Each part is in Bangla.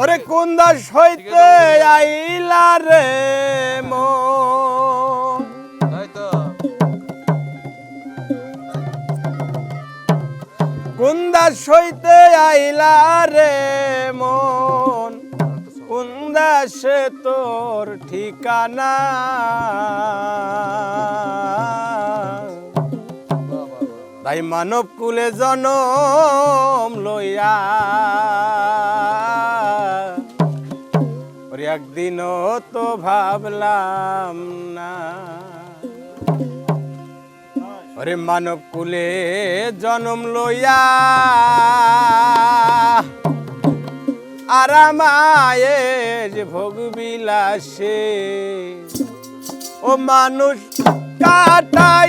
ওরে কোন দাস হইতে আইলা রে মন। তাই তো কোন দাস হইতে আইলা রে মন। কোন দাসে তোর ঠিকানা। তাই মানব কুলে জনম লইয়া। একদিনও তো ভাবলাম না। ওরে মানব কুলে জনম লইয়া আরামায়ের ভোগ বিলাসে। ও মানুষ কাটাই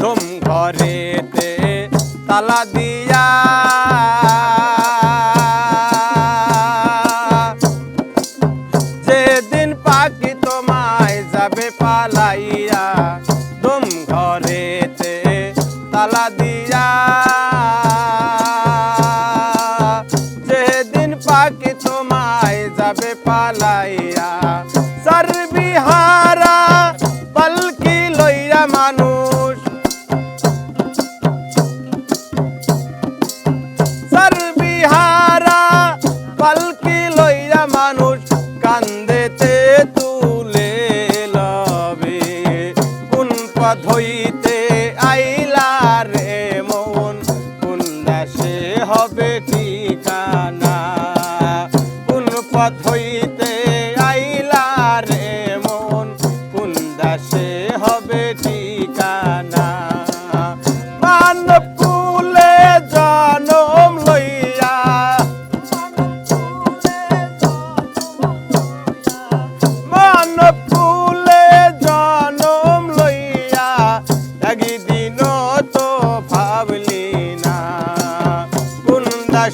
তুম ঘরেতে তালা দিয়া যেদিন পাখি তোমায় যাবে পালাইয়া তুম ঘরেতে তালা দিয়া যেদিন পাখি তোমায় যাবে পালাইয়া সর্বিহারা আইলা রে মন কোন দেশে হবে ঠিকানা? কোন পথ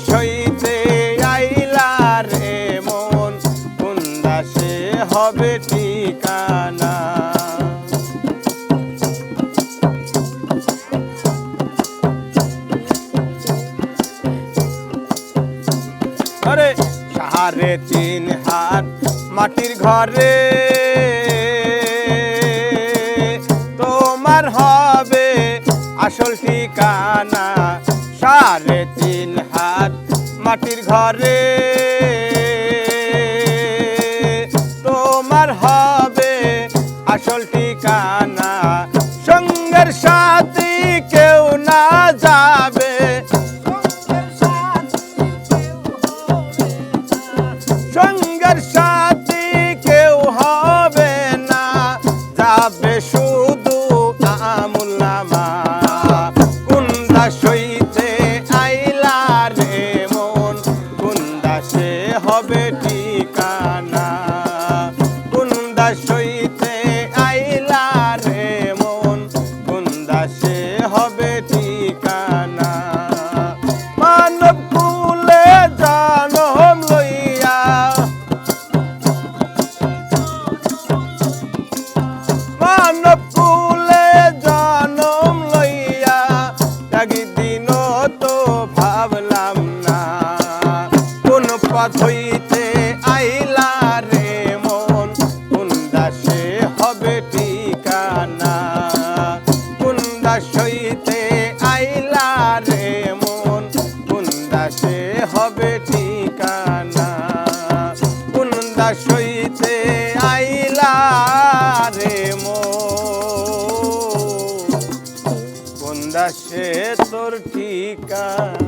কুন্দা আইলা রে মন কুন্দা সে হবে ঠিকানা। সাড়ে তিন হাত মাটির ঘরে মাটির ঘরে। গুন্দাস আইলা রে মন গুন্দাসে হবে ঠিকানা। মানব কুলে জানম লইয়া। মানব কুলে জানম লইয়া। একদিন তো মন